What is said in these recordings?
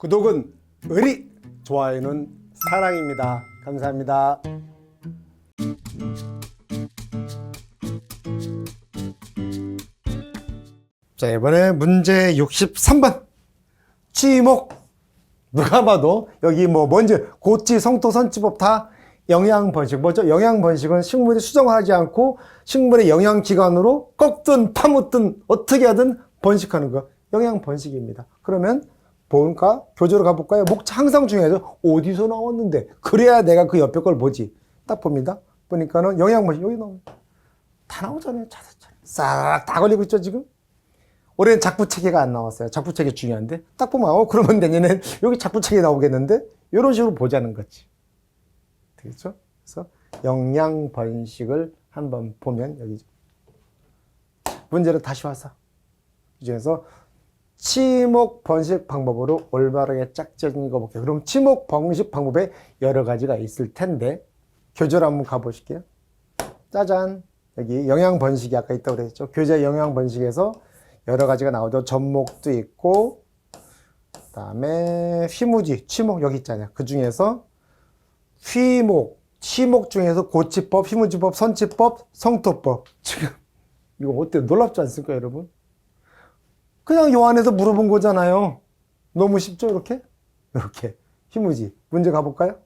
구독은 의리, 좋아요는 사랑입니다. 감사합니다. 자, 이번에 문제 63번. 치목. 누가 봐도 여기 뭐 먼저 고치, 성토, 선치법 다 영양 번식. 뭐죠? 영양 번식은 식물이 수정하지 않고 식물의 영양 기관으로 꺾든 파묻든 어떻게 하든 번식하는 거. 영양 번식입니다. 그러면 볼까? 교재로 가볼까요? 목차 항상 중요하죠. 어디서 나왔는데? 그래야 내가 그 옆에 걸 보지. 딱 봅니다. 보니까는 영양 번식 여기 나옵니다. 다 나오잖아요. 차차차. 싹 다 걸리고 있죠, 지금? 올해는 작부 체계가 안 나왔어요. 작부 체계 중요한데. 딱 보면, 어, 그러면 내년엔 여기 작부 체계 나오겠는데? 이런 식으로 보자는 거지. 되겠죠? 그래서 영양 번식을 한번 보면 여기 문제를 다시 와서 이 중에서 치목 번식 방법으로 올바르게 짝지어진 거 볼게요. 그럼 치목 번식 방법에 여러 가지가 있을 텐데 교재로 한번 가보실게요. 짜잔. 여기 영양 번식이 아까 있다고 그랬죠. 교재 영양 번식에서 여러 가지가 나오죠. 접목도 있고, 그 다음에 휘무지, 치목 여기 있잖아요. 그 중에서 휘목, 치목 중에서 고치법, 휘무지법, 선치법, 성토법. 지금 이거 어때요? 놀랍지 않습니까, 여러분? 그냥 요 안에서 물어본 거잖아요. 너무 쉽죠, 이렇게? 이렇게. 휘무지. 문제 가볼까요?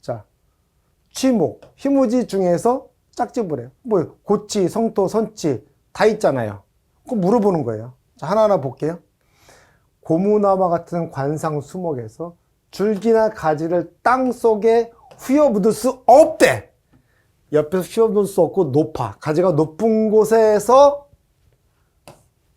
자, 취목, 휘무지 중에서 짝집을 해요. 뭐, 고치, 성토, 선치 다 있잖아요. 그거 물어보는 거예요. 자, 하나하나 볼게요. 고무나무 같은 관상 수목에서 줄기나 가지를 땅 속에 휘어 묻을 수 없대. 옆에서 휘어 묻을 수 없고 높아. 가지가 높은 곳에서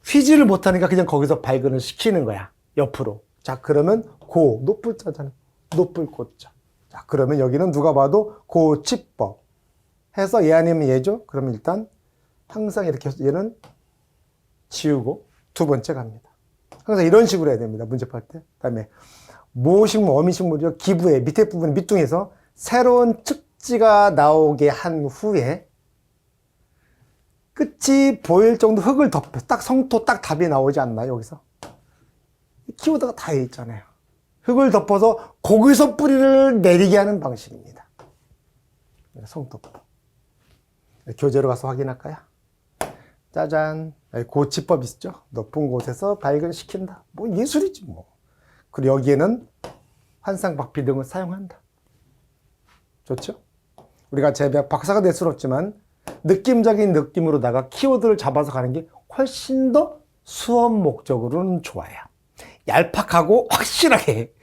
휘지를 못하니까 그냥 거기서 발근을 시키는 거야. 옆으로. 자, 그러면 고, 높을 자잖아. 높을 고자. 자, 그러면 여기는 누가 봐도 고치법. 해서 얘 아니면 얘죠? 그러면 일단 항상 이렇게 해서 얘는 지우고 두 번째 갑니다. 항상 이런 식으로 해야 됩니다. 문제 풀 때. 그 다음에 모식물, 어미식물이요. 기부의 밑에 부분, 밑둥에서 새로운 측지가 나오게 한 후에 끝이 보일 정도 흙을 덮여. 딱 성토, 딱 답이 나오지 않나요? 여기서. 키워드가 다 있잖아요. 흙을 덮어서 거기서 뿌리를 내리게 하는 방식입니다. 성토법. 교재로 가서 확인할까요? 짜잔. 고치법 있죠? 높은 곳에서 발견시킨다. 뭐 예술이지 뭐. 그리고 여기에는 환상박피 등을 사용한다. 좋죠? 우리가 제가 박사가 될 수는 없지만 느낌적인 느낌으로다가 키워드를 잡아서 가는 게 훨씬 더 수업 목적으로는 좋아요. 얄팍하고 확실하게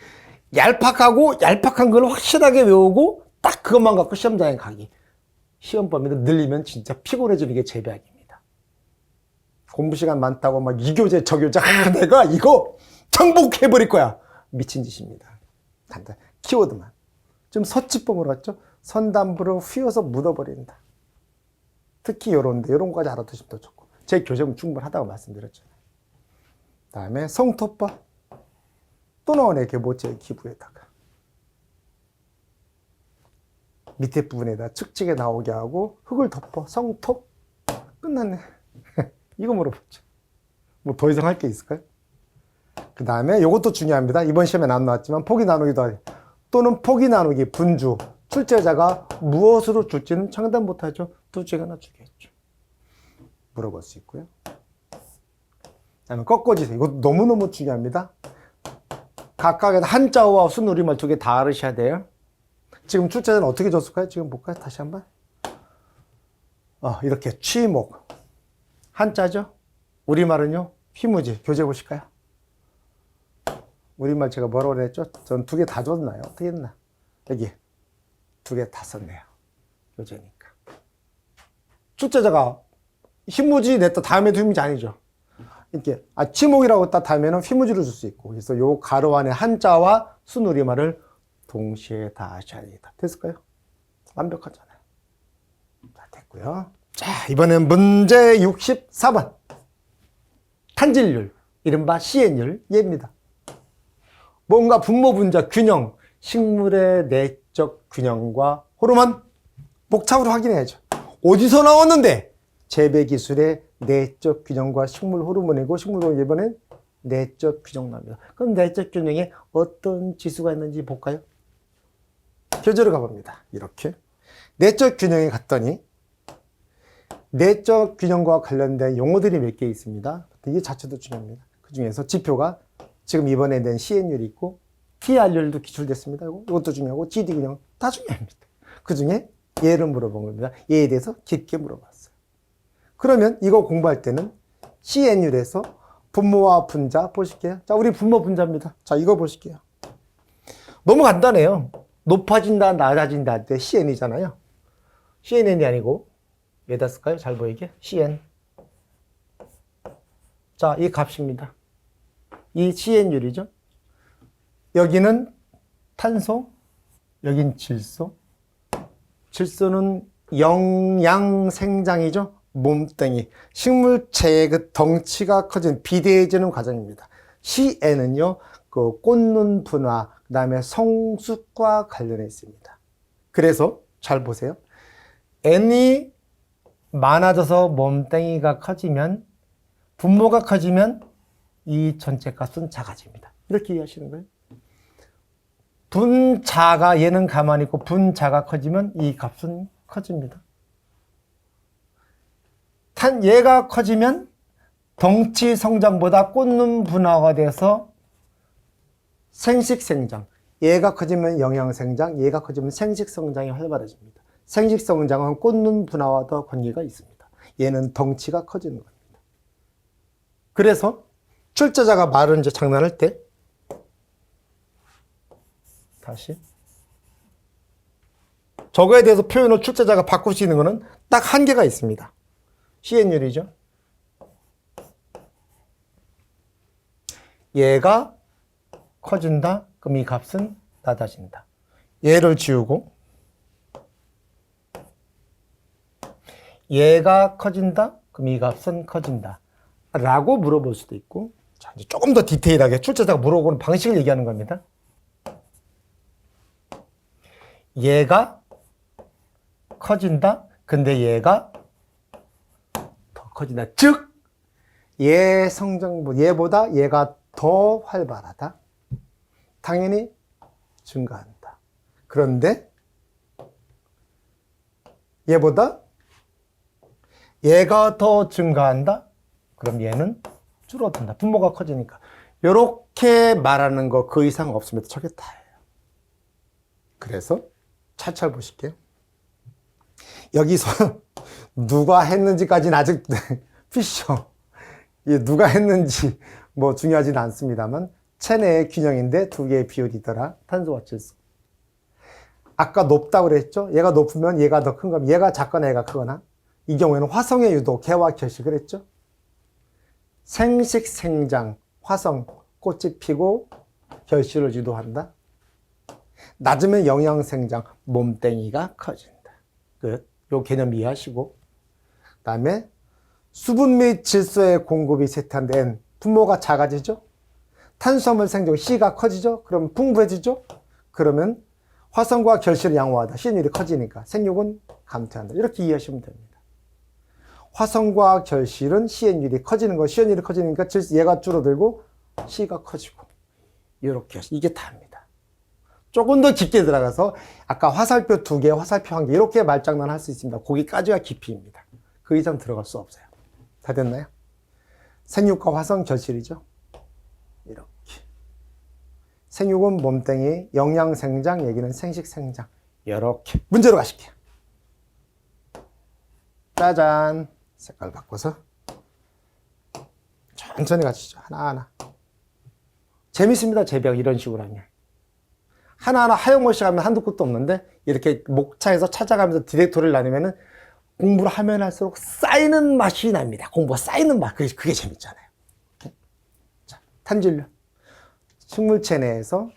얄팍하고 얄팍한 걸 확실하게 외우고 딱 그것만 갖고 시험장에 가기. 시험 범위를 늘리면 진짜 피곤해지는 게 제약입니다. 공부 시간 많다고 막 이교재 저교재 아 내가 이거 정복해 버릴 거야. 미친 짓입니다. 간단 키워드만. 좀 서치법으로 갔죠? 선담부를 휘어서 묻어버린다. 특히 요런데 요런 거까지 알아두시면 더 좋고 제 교재는 충분하다고 말씀드렸잖아요. 다음에 성토법 또 나오네 개보체 기부에다가 밑에 부분에다 측직에 나오게 하고 흙을 덮어 성토 끝났네. 이거 물어보죠. 뭐 더 이상 할 게 있을까요? 그 다음에 이것도 중요합니다. 이번 시험에 안 나왔지만 포기 나누기도 하죠. 또는 포기 나누기 분주 출제자가 무엇으로 줄지는 장담 못하죠. 둘 중에 하나 주겠죠. 물어볼 수 있고요. 다음에 꺾어지세요. 이것도 너무너무 중요합니다. 각각의 한자어와 순우리말 두 개 다 알으셔야 돼요. 지금 출제자는 어떻게 줬을까요? 지금 볼까요? 다시 한 번. 어, 이렇게 취목. 한자죠? 우리말은요? 휘무지. 교재 보실까요? 우리말 제가 뭐라고 그랬죠? 전 두 개 다 줬나요? 어떻게 했나? 여기 두 개 다 썼네요. 교재니까. 출제자가 휘무지 냈다 다음에도 휘무지 아니죠. 이렇게 아 치목이라고 딱 다음에는 휘무지를 줄 수 있고 그래서 요 가로 안에 한자와 순우리말을 동시에 다 하셔야 되겠다. 됐을까요? 완벽하잖아요. 자, 됐고요. 자, 이번엔 문제 64번. 탄질률, 이른바 CN율 얘입니다. 뭔가 분모 분자 균형, 식물의 내적 균형과 호르몬 복잡으로 확인해야죠. 어디서 나왔는데 재배 기술의 내적 균형과 식물 호르몬이고 식물 호르몬 이번엔 내적 균형 나옵니다. 그럼 내적 균형에 어떤 지수가 있는지 볼까요? 교재로 가봅니다. 이렇게. 내적 균형에 갔더니 내적 균형과 관련된 용어들이 몇 개 있습니다. 이게 자체도 중요합니다. 그 중에서 지표가 지금 이번에 낸 CN율이 있고 TR율도 기출됐습니다. 이것도 중요하고 GD 균형 다 중요합니다. 그 중에 얘를 물어본 겁니다. 얘에 대해서 깊게 물어봤어요. 그러면 이거 공부할 때는 CN율에서 분모와 분자 보실게요. 자, 우리 분모 분자입니다. 자, 이거 보실게요. 너무 간단해요. 높아진다, 낮아진다 할 때 CN이잖아요. CNN이 아니고 여기다 쓸까요? 잘 보이게. CN. 자, 이 값입니다. 이 CN율이죠. 여기는 탄소, 여긴 질소. 질소는 영양생장이죠. 몸뚱이. 식물체의 그 덩치가 커진 비대해지는 과정입니다. CN은요, 그 꽂는 분화, 그 다음에 성숙과 관련해 있습니다. 그래서 잘 보세요. N이 많아져서 몸뚱이가 커지면, 분모가 커지면 이 전체 값은 작아집니다. 이렇게 이해하시는 거예요. 분자가 얘는 가만히 있고 분자가 커지면 이 값은 커집니다. 탄 얘가 커지면 덩치 성장보다 꽂는 분화가 돼서 생식 생장. 얘가 커지면 영양 생장, 얘가 커지면 생식 성장이 활발해집니다. 생식 성장은 꽂는 분화와 더 관계가 있습니다. 얘는 덩치가 커지는 겁니다. 그래서 출제자가 말을 이제 장난할 때 다시 저거에 대해서 표현을 출제자가 바꿀 수 있는 것은 딱 한계가 있습니다. CN율이죠. 얘가 커진다. 그럼 이 값은 낮아진다. 얘를 지우고 얘가 커진다. 그럼 이 값은 커진다. 라고 물어볼 수도 있고 자, 이제 조금 더 디테일하게 출제자가 물어보는 방식을 얘기하는 겁니다. 얘가 커진다. 근데 얘가 더 커진다. 즉, 얘 성장보, 얘보다 얘가 더 활발하다. 당연히 증가한다. 그런데 얘보다 얘가 더 증가한다? 그럼 얘는 줄어든다. 분모가 커지니까. 이렇게 말하는 거 그 이상 없으면 저게 다예요. 그래서 차차 보실게요. 여기서 누가 했는지까지는 아직 피셔. 이 누가 했는지 뭐 중요하진 않습니다만 체내의 균형인데 두 개의 비율이더라. 탄소와 질소. 아까 높다고 그랬죠? 얘가 높으면 얘가 더 큰 거면 얘가 작거나 얘가 크거나 이 경우에는 화성의 유도, 개와 결식을 했죠? 생식 생장, 화성, 꽃이 피고 결실을 유도한다. 낮으면 영양 생장, 몸땡이가 커진다. 끝. 요 개념 이해하시고. 그 다음에 수분 및 질소의 공급이 세탄된 분모가 작아지죠? 탄수화물 생성 C가 커지죠? 그럼 풍부해지죠? 그러면 화성과 결실을 양호하다. C율이 커지니까 생육은 감퇴한다. 이렇게 이해하시면 됩니다. 화성과 결실은 CN율이 커지는 거, CN율이 커지니까 얘가 줄어들고 C가 커지고 이렇게 이게 다입니다. 조금 더 깊게 들어가서 아까 화살표 두 개, 화살표 한 개 이렇게 말장난 할 수 있습니다. 거기까지가 깊이입니다. 그 이상 들어갈 수 없어요. 다 됐나요? 생육과 화성 결실이죠. 이렇게. 생육은 몸뚱이, 영양 생장, 얘기는 생식 생장. 이렇게 문제로 가실게요. 짜잔. 색깔 바꿔서 천천히 가시죠. 하나하나. 재밌습니다. 제비학 이런 식으로 하면. 하나하나 하용없이 하면 한두 끝도 없는데 이렇게 목차에서 찾아가면서 디렉토리를 나누면은 공부를 하면 할수록 쌓이는 맛이 납니다. 공부가 쌓이는 맛. 그게, 그게 재밌잖아요. 자, 탄질료. 식물체 내에서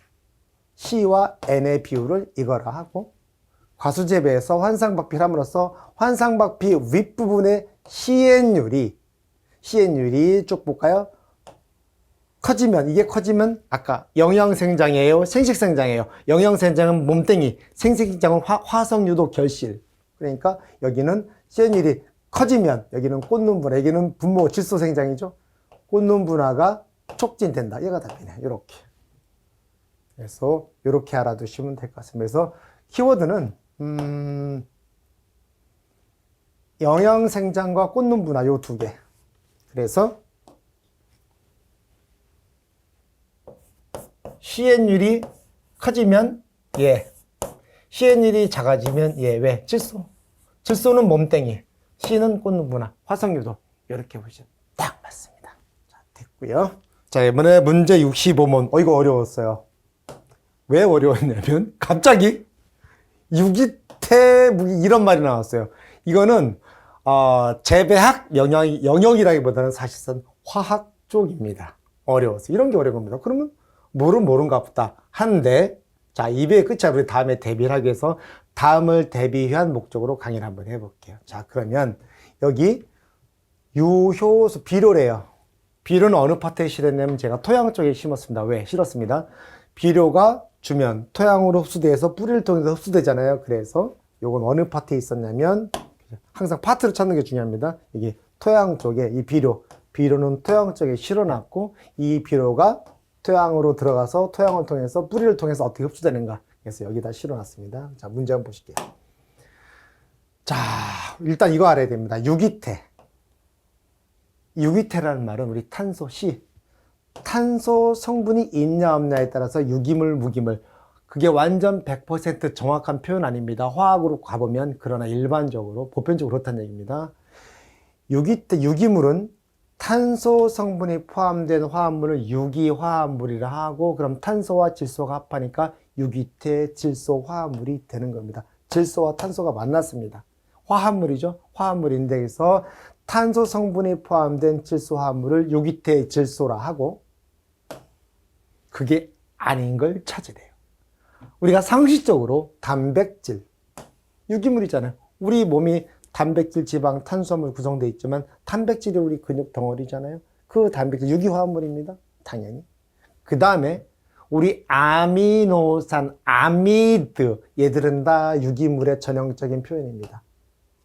C와 N의 비율을 이거라 하고 과수재배에서 환상박피를 함으로써 환상박피 윗부분의 CN율이 CN율이 쭉 볼까요? 커지면 이게 커지면 아까 영양생장이에요 생식생장이에요 영양생장은 몸뚱이 생식생장은 화, 화성유도 결실 그러니까 여기는 CN율이 커지면 여기는 분화 여기는 분모 질소생장이죠 꽂는 분화가 촉진된다. 얘가 답이네. 이렇게. 그래서 이렇게 알아두시면 될 것 같습니다. 그래서 키워드는 음, 영양 생장과 꽂는 분화 요 두 개. 그래서 시엔율이 커지면 예. 시엔율이 작아지면 예. 왜? 질소. 질소는 몸땡이. C는 분화. 화석유도. 이렇게 보시면 딱 맞습니다. 자, 됐고요. 자, 이번에 문제 65문. 어, 이거 어려웠어요. 왜 어려웠냐면 갑자기 유기태 무기 이런 말이 나왔어요. 이거는 어, 재배학 영역, 영역이라기보다는 사실상 화학 쪽입니다. 어려워서 이런 게 어려운 겁니다. 그러면 모르면 모른가 보다 한데 자 이배의 끝이야 우리 다음에 대비를 하기 위해서 다음을 대비 위한 목적으로 강의를 한번 해볼게요. 자 그러면 여기 유효수 비료래요. 비료는 어느 파트에 실었냐면 제가 토양 쪽에 심었습니다. 왜? 실었습니다. 비료가 주면 토양으로 흡수돼서 뿌리를 통해서 흡수되잖아요. 그래서 요건 어느 파트에 있었냐면 항상 파트를 찾는 게 중요합니다. 이게 토양 쪽에 이 비료, 비료는 토양 쪽에 실어놨고 이 비료가 토양으로 들어가서 토양을 통해서 뿌리를 통해서 어떻게 흡수되는가. 그래서 여기다 실어놨습니다. 자, 문제 한번 보실게요. 자, 일단 이거 알아야 됩니다. 유기태. 유기태라는 말은 우리 탄소 C. 탄소 성분이 있냐 없냐에 따라서 유기물, 무기물. 그게 완전 100% 정확한 표현 아닙니다. 화학으로 가보면 그러나 일반적으로 보편적으로 그렇다는 얘기입니다. 유기태, 유기물은 탄소 성분이 포함된 화합물을 유기화합물이라 하고 그럼 탄소와 질소가 합하니까 유기태 질소 화합물이 되는 겁니다. 질소와 탄소가 만났습니다. 화합물이죠. 화합물인데 그래서 탄소 성분이 포함된 질소 화합물을 유기태 질소라 하고 그게 아닌 걸 찾으래요. 우리가 상식적으로 단백질, 유기물이잖아요. 우리 몸이 단백질, 지방, 탄수화물 구성되어 있지만 단백질이 우리 근육 덩어리잖아요. 그 단백질 유기화합물입니다. 당연히. 그 다음에 우리 아미노산, 아미드 얘들은 다 유기물의 전형적인 표현입니다.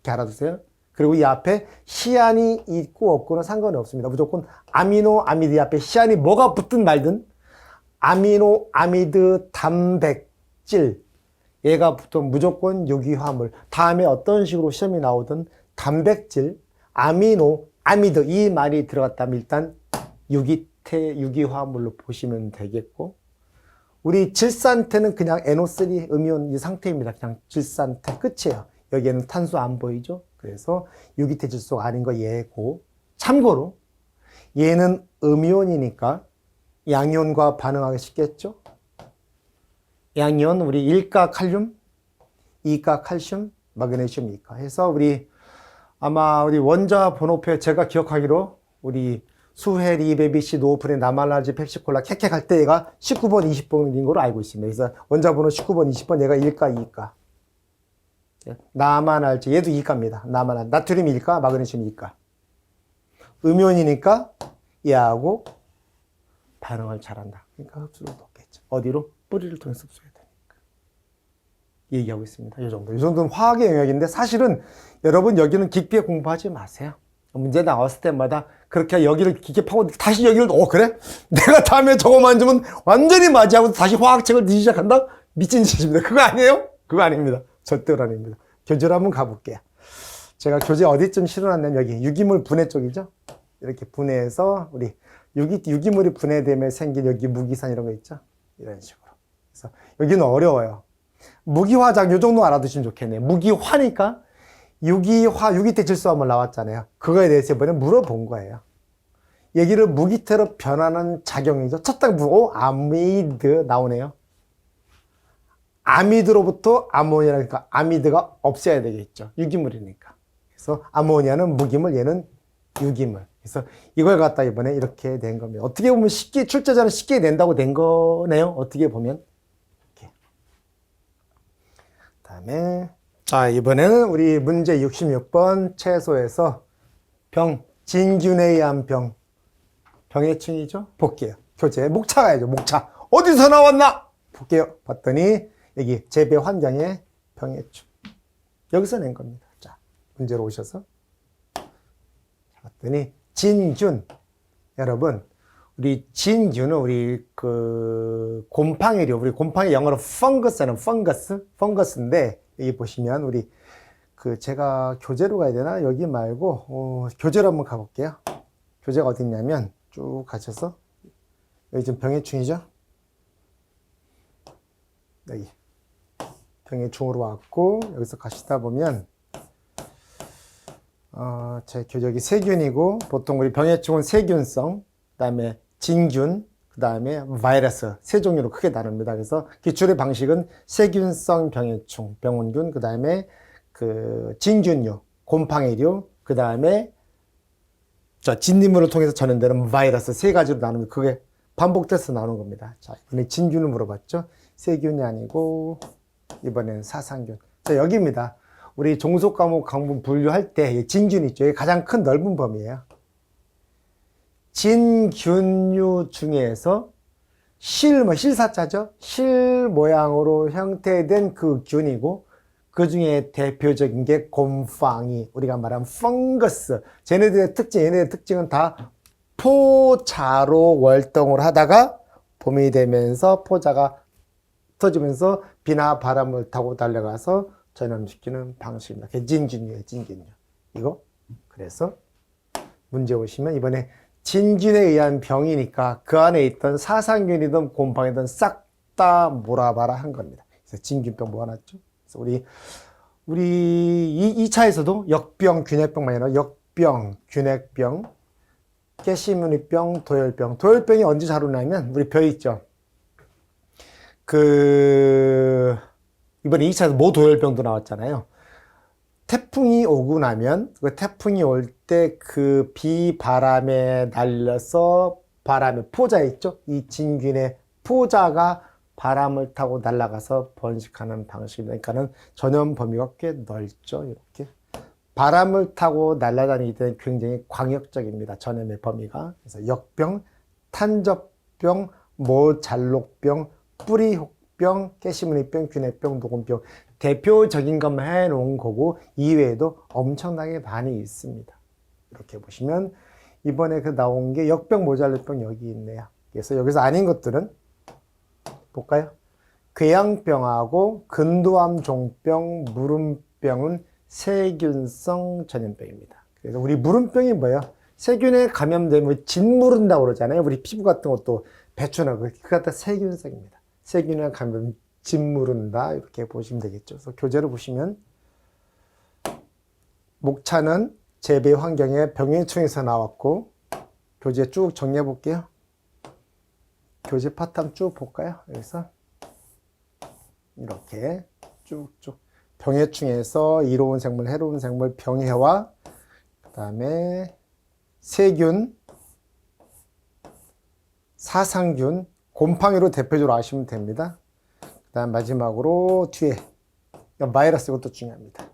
이렇게 알아두세요. 그리고 이 앞에 시안이 있고 없고는 상관이 없습니다. 무조건 아미노, 아미드 앞에 시안이 뭐가 붙든 말든 아미노, 아미드, 단백질 얘가 붙으면 무조건 유기화물. 다음에 어떤 식으로 시험이 나오든 단백질, 아미노, 아미드 이 말이 들어갔다면 일단 유기태, 유기화물로 보시면 되겠고 우리 질산태는 그냥 NO3 음이온 이 상태입니다. 그냥 질산태 끝이에요. 여기에는 탄소 안 보이죠? 그래서 유기태 질소가 아닌 거 얘고 참고로 얘는 음이온이니까 양이온과 반응하기 쉽겠죠? 양이온 우리 1가 칼륨, 2가 칼슘, 마그네슘 2가 해서 우리 아마 우리 원자 번호표 제가 기억하기로 우리 수헬, 이베비시, 노프레, 나말라지, 펩시콜라, 캐캐 할때 얘가 19번, 20번인 걸로 알고 있습니다. 그래서 원자 번호 19번, 20번 얘가 1가, 2가. 나만 알지 얘도 2가입니다. 나만 알 나트륨 1가, 마그네슘 2가. 음이온이니까 얘하고 반응을 잘한다. 그러니까 흡수를 높겠죠. 어디로? 뿌리를 통해서 흡수해야 되니까. 얘기하고 있습니다. 이 정도. 이 정도는 화학의 영역인데 사실은 여러분 여기는 깊게 공부하지 마세요. 문제 나왔을 때마다 그렇게 여기를 깊게 파고 다시 여기를 어 그래? 내가 다음에 저거 만지면 완전히 맞이하고 다시 화학책을 뒤 시작한다? 미친 짓입니다. 그거 아니에요? 그거 아닙니다. 절대로 아닙니다. 교재로 한번 가볼게요. 제가 교재 어디쯤 실어놨냐면 여기 유기물 분해 쪽이죠. 이렇게 분해해서 우리 유기, 유기물이 분해되면 생긴 여기 무기산 이런 거 있죠. 이런 식으로. 그래서 여기는 어려워요. 무기화작 요 정도 알아두시면 좋겠네요. 무기화니까 유기화, 유기태 질소화물 나왔잖아요. 그거에 대해서 이번에 물어본 거예요. 얘기를 무기태로 변하는 작용이죠. 첫 단계, 오, 아미드 나오네요. 아미드로부터 아모니아니까 아미드가 없어야 되겠죠. 유기물이니까. 그래서 아모니아는 무기물, 얘는 유기물. 그래서 이걸 갖다 이번에 이렇게 된 겁니다. 어떻게 보면 쉽게, 출제자는 쉽게 낸다고 된 거네요. 어떻게 보면. 이렇게. 다음에 자, 이번에는 우리 문제 66번 채소에서 병, 진균에 의한 병, 병의 층이죠? 볼게요. 교재, 목차 가야죠, 목차. 어디서 나왔나? 볼게요. 봤더니, 여기 재배 환경의 층. 여기서 낸 겁니다. 자, 문제로 오셔서. 봤더니, 진균. 여러분, 우리 진균은 우리 그 곰팡이류, 우리 곰팡이 영어로 펑거스, 펑거스인데 여기 보시면 우리 그 제가 교재로 가야 되나 여기 말고 어, 교재로 한번 가볼게요. 교재가 어디 있냐면 쭉 가셔서 여기 지금 병해충이죠. 여기 병해충으로 왔고 여기서 가시다 보면 어, 제 교적이 세균이고 보통 우리 병해충은 세균성, 그 다음에 진균, 그 다음에 바이러스 세 종류로 크게 나눕니다. 그래서 기출의 방식은 세균성 병해충, 병원균, 그 다음에 그 진균류, 곰팡이류, 그 다음에 저 진딧물을 통해서 전염되는 바이러스 세 가지로 나누면 그게 반복돼서 나오는 겁니다. 자, 이번에 진균을 물어봤죠. 세균이 아니고 이번에는 사상균. 자, 여기입니다. 우리 종속 과목 강분 분류할 때이 진균 있죠. 이게 가장 큰 넓은 범위예요. 진균류 중에서 실, 뭐 실사자죠. 실 모양으로 형태된 그 균이고 그 중에 대표적인 게 곰팡이, 우리가 말하는 펑거스. 쟤네들의 특징, 얘네들의 특징은 다 포자로 월동을 하다가 봄이 되면서 포자가 터지면서 비나 바람을 타고 달려가서 전염시키는 방식입니다. 그게 진균이에요, 진균류. 이거. 그래서 문제 오시면 이번에 진균에 의한 병이니까 그 안에 있던 사상균이든 곰팡이든 싹 다 몰아봐라 한 겁니다. 그래서 진균병 모아놨죠. 그래서 우리 우리 이, 2차에서도 역병, 균핵병만 아니라 역병, 균핵병, 깨시무늬병, 도열병. 도열병이 언제 잘 오냐면 우리 벼 있죠. 그 이번에 2차에서 모도열병도 나왔잖아요. 태풍이 오고 나면 그 태풍이 올 때 그 비바람에 날려서 바람에 포자 있죠? 이 진균의 포자가 바람을 타고 날아가서 번식하는 방식입니다. 그러니까는 전염 범위가 꽤 넓죠. 이렇게 바람을 타고 날아다니기 때문에 굉장히 광역적입니다. 전염의 범위가 그래서 역병, 탄저병, 모잘록병, 뿌리혹 병, 깨시무늬병, 균핵병, 녹음병 대표적인 것만 해놓은 거고 이외에도 엄청나게 많이 있습니다. 이렇게 보시면 이번에 그 나온 게 역병, 모잘록병 여기 있네요. 그래서 여기서 아닌 것들은 볼까요? 궤양병하고 근도암 종병, 무름병은 세균성 전염병입니다. 그래서 우리 무름병이 뭐예요? 세균에 감염되면 짓무른다고 그러잖아요. 우리 피부 같은 것도 배추나 그 갖다 세균성입니다. 세균에 감염 짓무른다 이렇게 보시면 되겠죠. 그래서 교재를 보시면 목차는 재배 환경에 병해충에서 나왔고 교재 쭉 정리해 볼게요. 교재 파트 쭉 볼까요? 여기서 이렇게 쭉쭉 병해충에서 이로운 생물, 해로운 생물, 병해와 그 다음에 세균, 사상균, 곰팡이로 대표적으로 아시면 됩니다. 그 다음 마지막으로 뒤에 바이러스 이것도 중요합니다.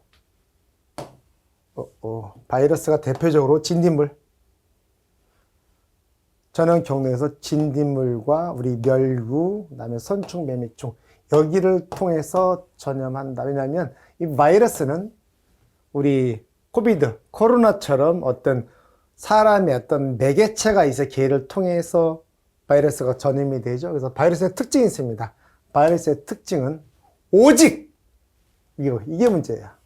어, 어, 바이러스가 대표적으로 진딧물, 저는 경로에서 진딧물과 우리 멸구, 그다음에 선충, 매미충 여기를 통해서 전염한다. 왜냐하면 이 바이러스는 우리 코비드, 코로나처럼 어떤 사람의 어떤 매개체가 있어 걔를 통해서 바이러스가 전염이 되죠. 그래서 바이러스의 특징이 있습니다. 바이러스의 특징은 오직 이거 이게 문제야.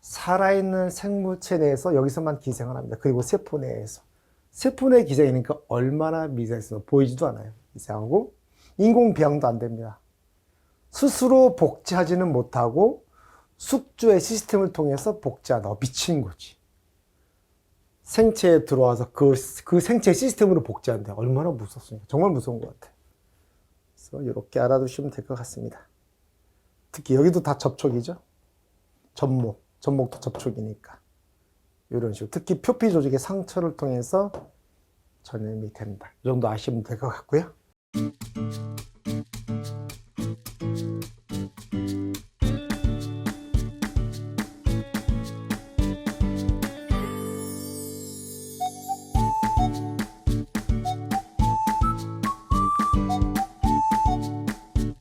살아있는 생물체 내에서 여기서만 기생을 합니다. 그리고 세포 내에서. 세포 내 기생이니까 얼마나 미세해서 보이지도 않아요. 이상하고 인공 배양도 안 됩니다. 스스로 복제하지는 못하고 숙주의 시스템을 통해서 복제하다. 미친 거지. 생체에 들어와서 그, 그 생체 시스템으로 복제한대. 얼마나 무섭습니까? 정말 무서운 것 같아요. 그래서 이렇게 알아두시면 될 것 같습니다. 특히 여기도 다 접촉이죠. 접목. 접목도 접촉이니까. 이런 식으로. 특히 표피 조직의 상처를 통해서 전염이 된다. 이 정도 아시면 될 것 같고요.